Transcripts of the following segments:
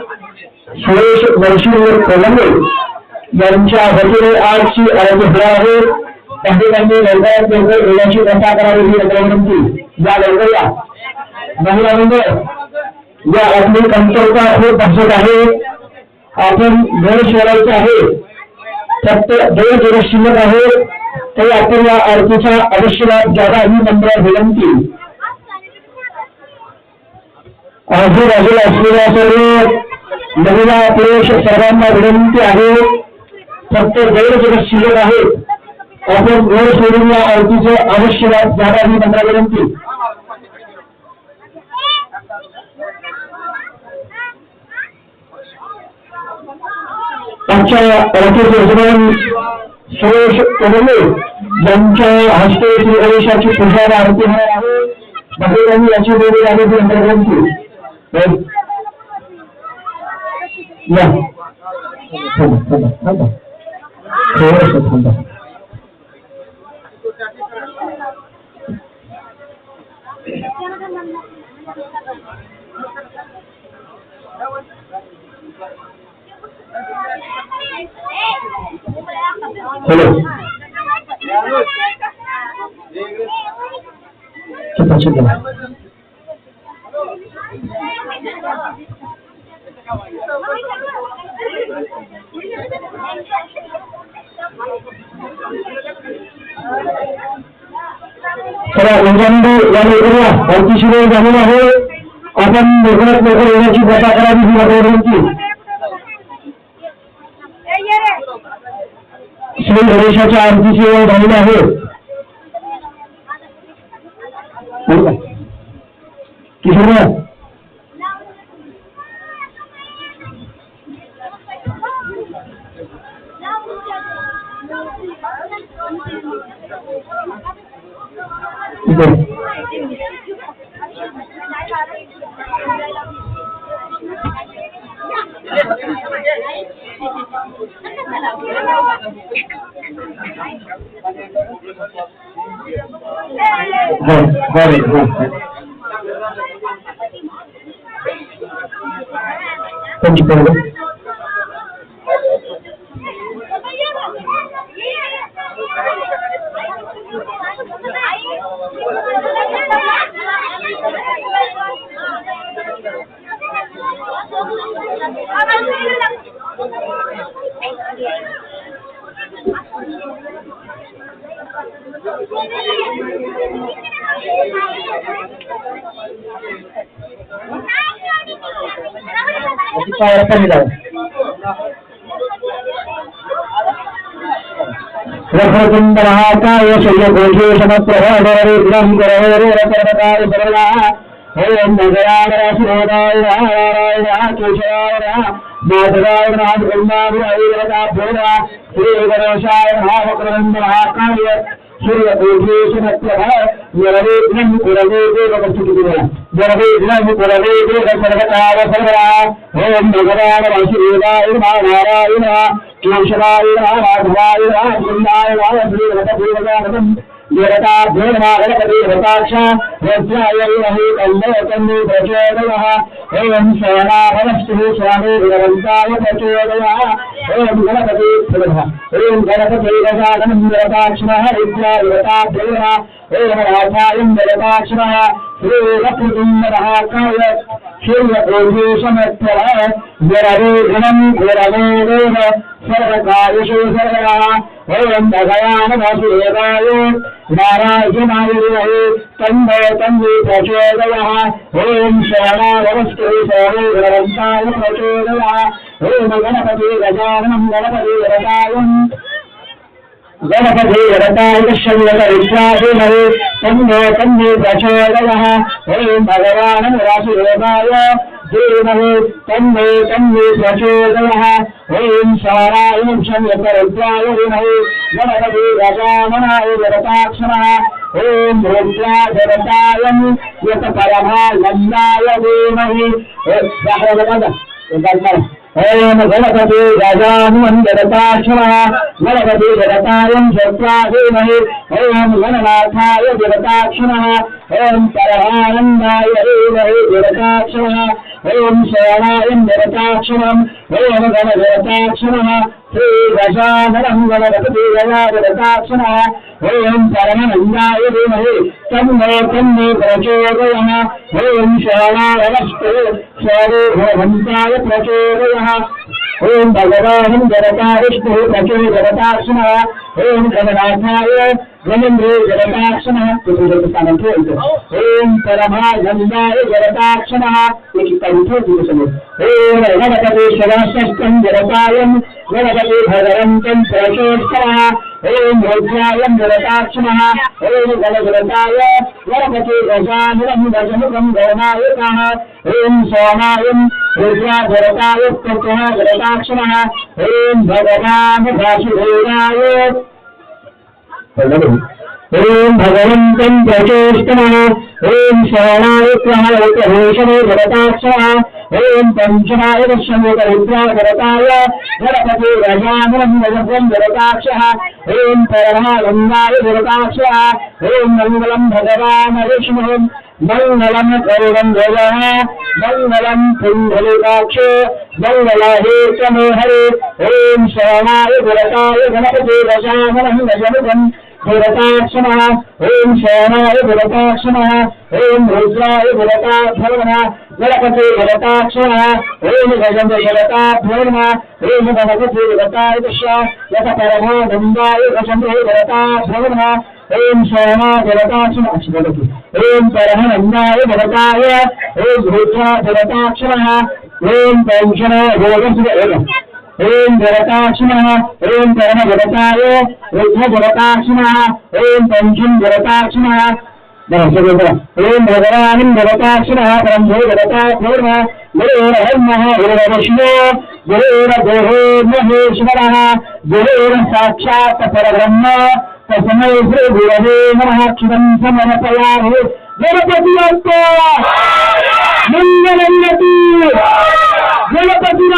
सुरेश वर्षीवर कोलंबे यांच्या वतीने आजची आरोग्य होणार आहे पंडितांनी ठिकाणी लवकरात लवकर वेळाची रचना करावी ही नम्र विनंती या लवकर महिला मंडळ या आपली कमतरता हे भासत आहे आपण गणेश वाढायचं आहे फक्त दोन दिवस शिल्लक आहे ते आपण या आरतीच्या अवश्य जागा ही मंडळ विनंती आजूबाजूला असलेल्या सर्व महिला पुरुष सर्वांना विनंती आहे फक्त गैरसोबत शिल्लक आहे आपण घर सोडून या आरतीचं अवश्य जागा ही त्यांना विनंती आमच्या राकेश यजमान सुरेश कदमे यांच्या हस्ते श्री गणेशाची पूजा आरती होणार आहे भागीदारी याची बोली आहे ती अंतर्गत Ya. ঠান্ডা ঠান্ডা ঠান্ডা ঠান্ডা হ্যালো ঠিক আছে एकांदी वाले करूया हॉकीशिवाय झालेलं आहे आपण लवकरात लवकर येण्याची प्रथा करावी ही वातावरणची श्री गणेशाच्या आरती सेवा झालेल्या आहेत किशोर Thank Mwene. P entender it? చెప్పండి కదా ఓం నగరాయ శివరాయ నారాయణ కేశవాయ మాధవాయ నాథ బ్రహ్మాది ఐరగా భూర శ్రీ గణేశాయ భావగ్రంథ ఆకాయ సూర్య పూజేశ్వర నెలవేగ్నం కురవేదే ఒక స్థితి ओम शरणावस्तु स्वामी भगवंताय प्रचोदयाः ओम गणपति प्रभः ओम गणपति गजाननं विरताक्षमः विद्या विरताभ्यः ओम राधायं विरताक्षमः ஷீர்வேஷமத்தரம் குரவேரேர சர்வகாயசு சர்வா ஓம் பகவான் வாசுதேவாய நாராயணாய விமஹே தன்மே தன்மே பிரச்சோதய ஓம் சரணாவஸ்து சரணே கிரவந்தாய பிரச்சோதய ஓம் கணபதி கஜானம் கணபதி గణపతి రకాయుష్యమవిశ్వాసిమై తన్నే తన్నే ప్రచోదయ ఓం భగవాన్ రాసుదేవాయ ధీమహి తన్నే తన్నే ప్రచోదయ ఓం సారాయం సంయతరుద్రాయ విమహి గణపతి రకామనాయ జగతాక్షమ ఓం రుద్రా జగతాయం యత పరమానందాయ ధీమహి సహోదర ॐ गणपति गजानुमन् जगताक्षमः गणपति जगतायम् श्रोत्रा धीमहि ॐ गणनाथाय जगताक्षमः ॐ परमानन्दाय धीमहि जगताक्षमः ॐ शरणायम् जगताक्षमम् ॐ गणजगताक्षमः శ్రీదశానరం వరపతిరయాక్షణ ఓం పరమనందాయ ధీమహి తన్మే తన్మే ప్రచోదయ ఓం శ్రవణారవస్తు స్వరూపవంతాయ ప్రచోదయ ఓం భగవాన్ జనతా విష్ణు ప్రచోదయతాక్షణ ఓం కమనాథాయ గజేంద్రే జగదాక్షణ కంఠో ఓం పరమా గంగాయ జగదాక్షణ కంఠో దివసం ఓం గణపతి శివష్టం జగతాయం గణపతి భగవంతం ప్రశోత్తమ ఓం భోజ్యాయం జగతాక్షణ ఓం గణగణతాయ గణపతి గజానురం గజముఖం గణనాయక ఓం సోమాయం రుద్రాధరతాయ ప్రతుణ జగతాక్షణ ఓం భగవాన్ భాషుధైరాయ ఓం భగవంతం ప్రచేష్టమ ఓం శరణాయ ప్రమేషమే జగతాక్ష ఓం పంచమాయ దర్శమేక రుద్రాయ జగతాయ గణపతి రజానం జగం జగతాక్ష ఓం పరమానందాయ జగతాక్ష ఓం మంగళం భగవాన్ విష్ణు మంగళం కరుణం ధ్వజ మంగళం కుండలికాక్ష మంగళహేతమే హరి ఓం శరణాయ జగతాయ గణపతి రజానం జగం पुरताक्षमः ॐ शयनाय पुरताक्षमः ॐ रुद्राय पुरताभ्यवनः गणपते गलताक्षमः ॐ गजन्द्र गलताभ्यवनः ॐ गणपते गलताय दश यत परमो गन्धाय गजन्द्रे गलताभ्यवनः ॐ शयना गलताक्षमः भवतु ॐ परम नन्दाय गलताय ॐ रुद्रा गलताक्षमः ॐ पञ्चनो भोगं ఓం జరకాక్షిణ ఓం జగన జరకాయ రుద్ర జరకాక్షిణ ఓం పంచం జరకాక్షిణ ఓం భగవాన్ జరకాక్షిణ బ్రహ్మో జరకాక్షోర్మ గురురహ్మ గురురవిష్ణు గురురగోహోర్మహేశ్వర గురుర సాక్షాత్ పరబ్రహ్మ తస్మై శ్రీ గురవే నమ క్షితం సమర్పయామి गणपति रती गणपति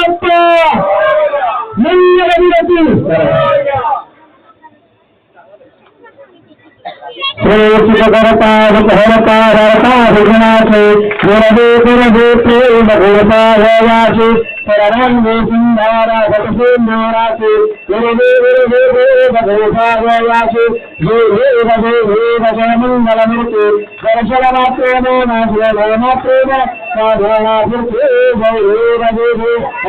मुंङे करण सां सिंधारा गुरुवे गुरुवे गुरुवघोषागयासु ये हे वधो हे वचमङ्गलमृते दर्शनमात्रेण नाशनमात्रेण साधनाभिर्थे गौरे वधे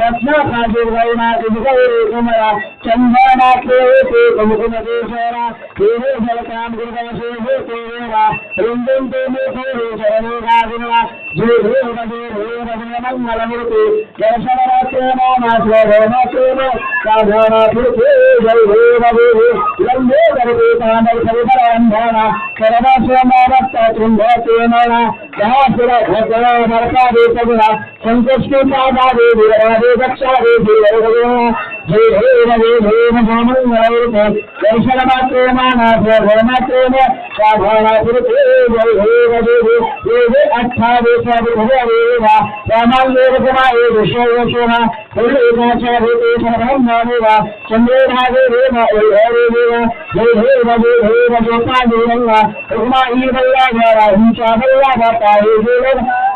रत्नाकाशिर्वैनाशिगौरे कुमरा चन्द्रनात्रे ते प्रमुखमदेशरा देवे जलकां गुरुवशेषे तेवेरा वृन्दं ते मेघो शरणो जो जे हे वधे हे वधे मङ्गलमृते दर्शन சந்துஷ்டி பாதாதேவி ரகாதே தக்ஷாதேவி दर्शनमात्रेमानाथमात्रेण साधारणापुरुषे जय देव देव देव अष्टादेशादिभुवदेव सामान्येव समाये विश्वयोषेण सर्वेकाचाभूतेषण ब्रह्मादेव चन्द्रेभागेदेव ऐहरेदेव जय देव देव देव जोपादेव प्रथमा ईवल्लाघाराही चाभल्लाघाताये देव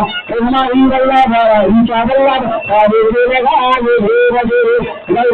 इन्ना इंगल्ला भारा इंचाबल्ला आगे देगा आगे देगा देगा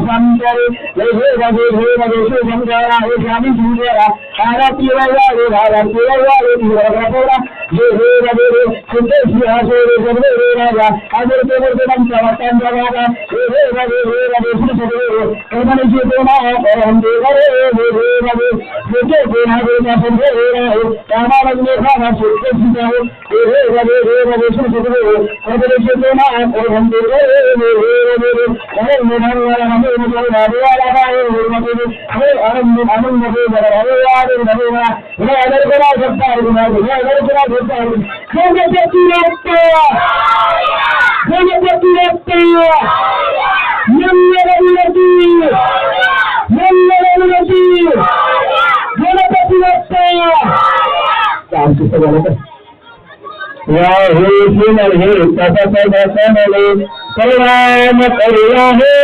सौंदर्य देहे रगे हे रगे हे शंकर हे स्वामी सुंदर हारा पीरा या रे हारा पीरा या रे पीरा पीरा जे हे रगे रे सुते सिंहासे रे सर्वे रे राजा आदर के वर दम चवतन जगागा हे हे रगे हे रगे सुते रे कमन जी देना है परम देव रे हे हे रगे सुते देना रे ना संगे रे रे कामा रग में खाना सुते सिंहा हे हे रगे हे रगे सुते रे कमन जी देना है परम देव रे हे हे रगे रे हरे मोहन वाला हमें या हे सिनल हे तपत दसनले कल्याण करिया हे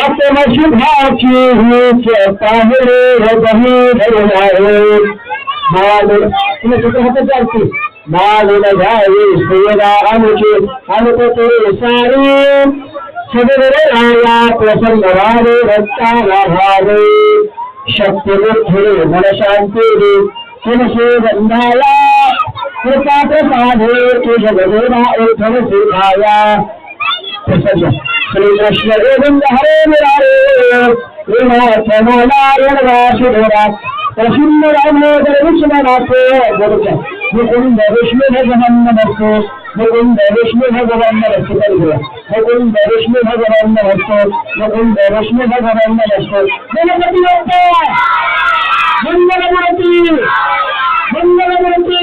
अतम शुभा पहले रही धरनारे मालून तुम्हें छोटे हाथ प्यार की मालून भाई सेरा अनुचे अनुपते सारे सदरे आया प्रसन्न वाले रत्ता भावे शक्ति बुद्धि मन शांति तुलसी बंधाया कृपा प्रसादे तुझ बदेरा उद्धव सिखाया प्रसन्न শ্রীকৃষ্ণ গোবিন্দ হরে মুরারে শ্রীনাথ মোলারণ বাসুদেবা প্রসন্ন রামোদর বিষ্ণুনাথ বলছেন গোবিন্দ বিষ্ণু ভগবান নমস্ত গোবিন্দ বিষ্ণু ভগবান নমস্ত মঙ্গলমূর্তি মঙ্গলমূর্তি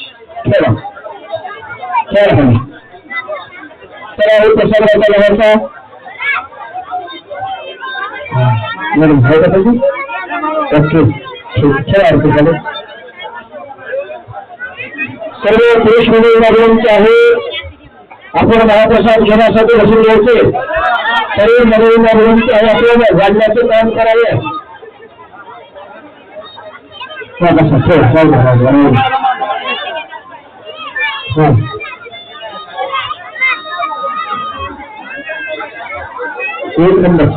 Pero, pero, pero ahorita solo de la bolsa. Bueno, ¿ahorita te digo? Ok, ¿qué va a hacer? सर्व पुरुष मंडळींना विनंती आहे आपण महाप्रसाद घेण्यासाठी बसून घ्यायचे सर्व मंडळींना विनंती आहे आपल्याला जाणण्याचे काम करावे हाँ एक नंबर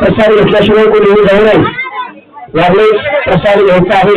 प्रसार घेतल्याशिवाय कोणी जाऊ नये प्रसार आहे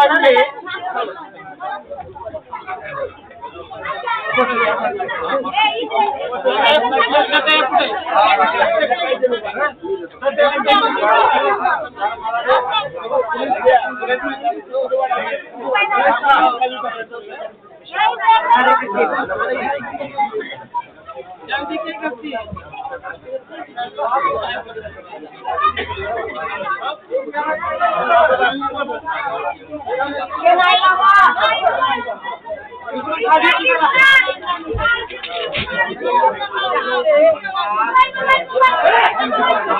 ಮಾಡಿ Thank you.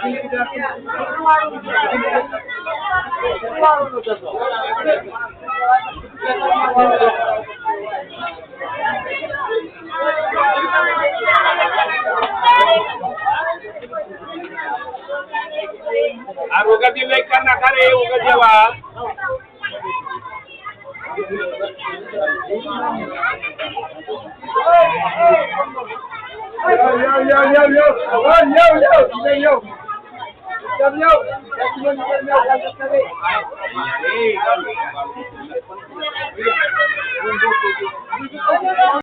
আর ওকে দিলে কেন না খারে ওকে দেওয়া Thank you. Yo, yo, yo, yo, yo. Oh, yo, yo. Yo, yo. Yo, yo. Yo, yo. Yo, yo.